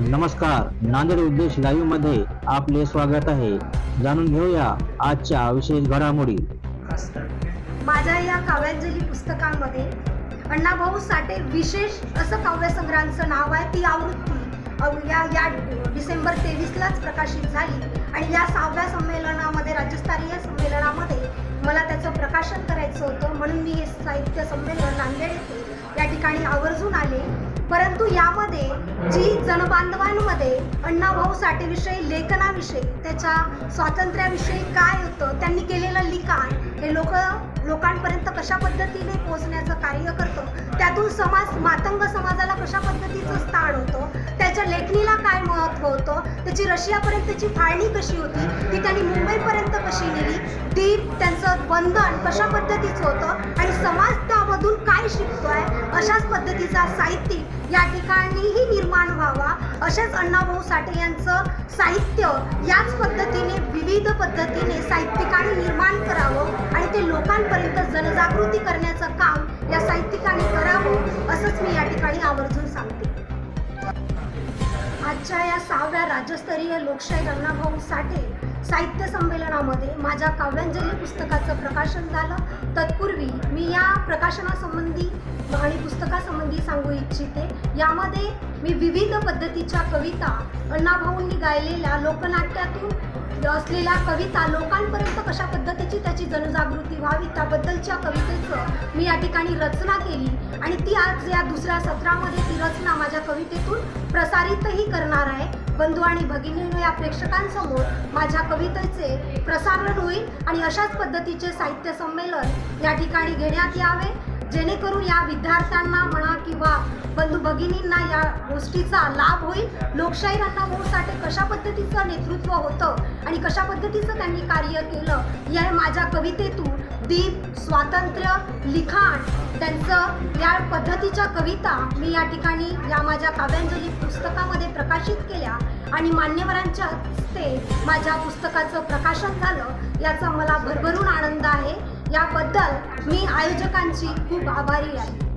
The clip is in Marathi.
नमस्कार नांदेड उद्देश लाईव्हमध्ये आपले स्वागत आहे. जाणून घेऊया आजच्या विशेष घडामोडी. माझ्या या काव्यांजली पुस्तकामध्ये अण्णाभाऊ साठे विशेष असं काव्यसंग्रहांचं नाव आहे ती आवृत्ती या या डिसेंबर तेवीसलाच प्रकाशित झाली. आणि या सहाव्या संमेलनामध्ये राज्यस्तरीय संमेलनामध्ये मला त्याचं प्रकाशन करायचं होतं म्हणून मी हे साहित्य संमेलन नांदेड येथे या ठिकाणी आवर्जून आले. परंतु यामध्ये जी जनबांधवांमध्ये अण्णाभाऊ साठेविषयी लेखनाविषयी त्याच्या स्वातंत्र्याविषयी काय होतं त्यांनी केलेलं लिखाण हे लोक लोकांपर्यंत कशा पद्धतीने पोहोचण्याचं कार्य करतं त्यातून समाज मातंग समाजाला कशा पद्धतीचं स्थान होतं त्याच्या लेखणीला काय महत्त्व होतं त्याची रशियापर्यंतची फाळणी कशी होती ती त्यांनी मुंबईपर्यंत कशी नेली ती त्यांचं बंधन कशा पद्धतीचं होतं आणि समाज त्या अशाच पद्धतीचा साहित्यिक या ठिकाणीही निर्माण व्हावा. असेच अण्णाभाऊ साठे यांचं साहित्य याच पद्धतीने विविध पद्धतीने साहित्यिकांनी निर्माण करावं आणि ते लोकांपर्यंत जनजागृती करण्याचं काम या साहित्यिकांनी करावं असंच मी या ठिकाणी आवर्जून सांगते. आजच्या या सहाव्या राज्यस्तरीय लोकशाही अण्णाभाऊ साठे साहित्य संमेलनामध्ये माझ्या काव्यांजली पुस्तकाचं प्रकाशन झालं. तत्पूर्वी मी या प्रकाशनासंबंधी आणि पुस्तकासंबंधी सांगू इच्छिते. यामध्ये मी विविध पद्धतीच्या कविता अण्णाभाऊंनी गायलेल्या लोकनाट्यातून असलेल्या कविता लोकांपर्यंत कशा पद्धतीची त्याची जनजागृती व्हावी त्याबद्दलच्या कवितेचं मी या ठिकाणी रचना केली. आणि ती आज या दुसऱ्या सत्रामध्ये ती रचना माझ्या कवितेतून प्रसारितही करणार आहे. बंधू आणि भगिनींनो या प्रेक्षकांसमोर माझ्या कवितेचे प्रसारण होईल आणि अशाच पद्धतीचे साहित्य संमेलन या ठिकाणी घेण्यात यावे. जेणेकरून या विद्यार्थ्यांना म्हणा किंवा बंधू भगिनींना या गोष्टीचा लाभ होईल. लोकशाही अण्णाभाऊसाठी कशा पद्धतीचं नेतृत्व होतं आणि कशा पद्धतीचं त्यांनी कार्य केलं या माझ्या कवितेतून दीप स्वातंत्र्य लिखाण त्यांचं या पद्धतीच्या कविता मी या ठिकाणी या माझ्या काव्यांजली पुस्तकामध्ये प्रकाशित केल्या आणि मान्यवरांच्या हस्ते माझ्या पुस्तकाचं प्रकाशन झालं याचा मला भरभरून आनंद आहे. याबद्दल मी आयोजकांची खूप आभारी आहे.